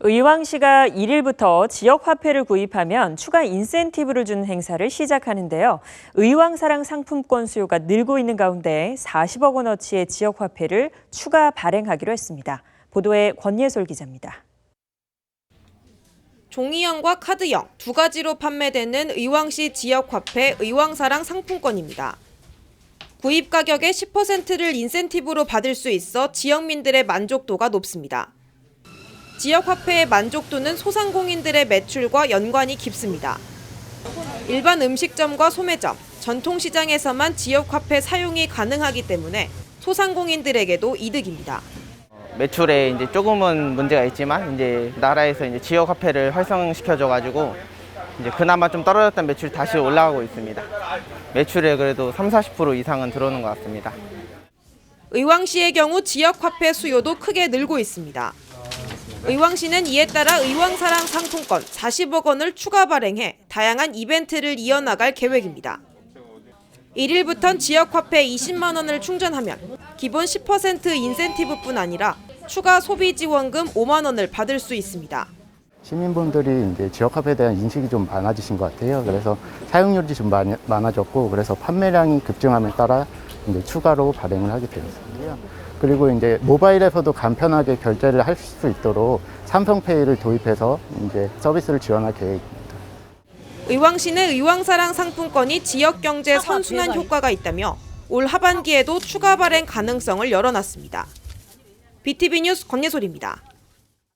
의왕시가 1일부터 지역 화폐를 구입하면 추가 인센티브를 주는 행사를 시작하는데요. 의왕사랑 상품권 수요가 늘고 있는 가운데 40억 원어치의 지역 화폐를 추가 발행하기로 했습니다. 보도에 권예솔 기자입니다. 종이형과 카드형 두 가지로 판매되는 의왕시 지역 화폐 의왕사랑 상품권입니다. 구입 가격의 10%를 인센티브로 받을 수 있어 지역민들의 만족도가 높습니다. 지역 화폐의 만족도는 소상공인들의 매출과 연관이 깊습니다. 일반 음식점과 소매점, 전통시장에서만 지역 화폐 사용이 가능하기 때문에 소상공인들에게도 이득입니다. 매출에 이제 조금은 문제가 있지만 이제 나라에서 이제 지역 화폐를 활성시켜줘 가지고 이제 그나마 좀 떨어졌던 매출이 다시 올라가고 있습니다. 매출에 그래도 3, 40% 이상은 들어오는 것 같습니다. 의왕시의 경우 지역 화폐 수요도 크게 늘고 있습니다. 의왕시는 이에 따라 의왕사랑 상품권 40억 원을 추가 발행해 다양한 이벤트를 이어나갈 계획입니다. 1일부턴 지역 화폐 20만 원을 충전하면 기본 10% 인센티브뿐 아니라 추가 소비 지원금 5만 원을 받을 수 있습니다. 시민분들이 이제 지역화폐에 대한 인식이 좀 많아지신 것 같아요. 그래서 사용률이 좀 많이, 많아졌고, 그래서 판매량이 급증함에 따라 이제 추가로 발행을 하게 되었습니다. 그리고 이제 모바일에서도 간편하게 결제를 할 수 있도록 삼성페이를 도입해서 이제 서비스를 지원할 계획입니다. 의왕시는 의왕사랑 상품권이 지역 경제 선순환 효과가 있다며 올 하반기에도 추가 발행 가능성을 열어놨습니다. BTV 뉴스 권예솔입니다.